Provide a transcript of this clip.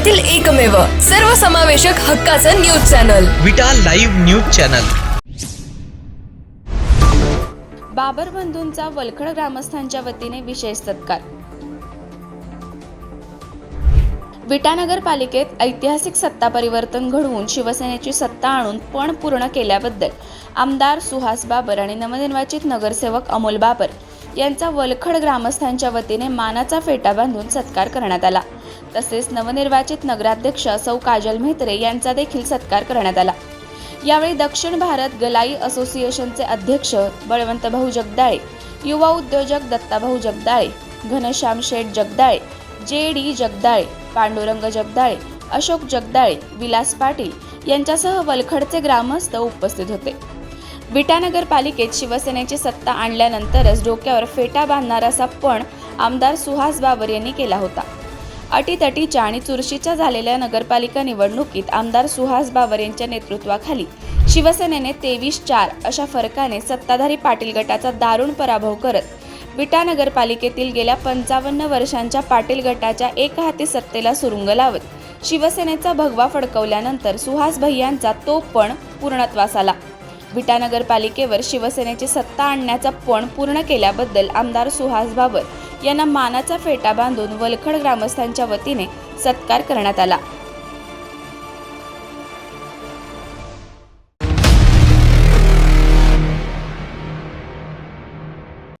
शिवसेनेतील एकमेव सर्वसमावेशक हक्काचं news channel. Vita live news channel. Babar बंधूंचा वलखड ग्रामस्थांच्या वतीने विशेष सत्कार. विटानगर पालिकेत ऐतिहासिक सत्ता परिवर्तन घडवून शिवसेनेची सत्ता आणून पण पूर्ण केल्याबद्दल आमदार सुहास बाबर आणि नवनिर्वाचित नगरसेवक अमोल बाबर यांचा वलखड ग्रामस्थांच्या वतीने मानाचा फेटा बांधून सत्कार करण्यात आला. तसेच नवनिर्वाचित नगराध्यक्ष सौ काजल म्हेत्रे यांचा देखील सत्कार करण्यात आला. यावेळी दक्षिण भारत गलाई असोसिएशनचे अध्यक्ष बळवंत भाऊ जगदाळे युवा उद्योजक दत्ताभाऊ जगदाळे घनश्याम शेठ जगदाळे जे डी जगदाळे पांडुरंग जगदाळे अशोक जगदाळे विलास पाटील यांच्यासह वलखडचे ग्रामस्थ उपस्थित होते. विटानगर पालिकेत शिवसेनेची सत्ता आणल्यानंतरच डोक्यावर फेटा बांधणारा पण आमदार सुहास बाबर यांनी केला होता. अटीतटीच्या आणि चुरशीच्या झालेल्या नगरपालिका निवडणुकीत आमदार सुहास बाबर यांच्या नेतृत्वाखाली शिवसेनेने तेवीस चार अशा फरकाने सत्ताधारी पाटील गटाचा दारुण पराभव करत विटा नगरपालिकेतील गेल्या पंचावन्न वर्षांच्या पाटील गटाच्या एकहाती सत्तेला सुरुंग लावत शिवसेनेचा भगवा फडकवल्यानंतर सुहास भैयांचा तो पण पूर्णत्वास आला. विटा नगरपालिकेवर शिवसेनेची सत्ता आणण्याचा पण पूर्ण केल्याबद्दल आमदार सुहास बाबर यांना मानाचा फेटा बांधून वलखड ग्रामस्थांच्या वतीने सत्कार करण्यात आला.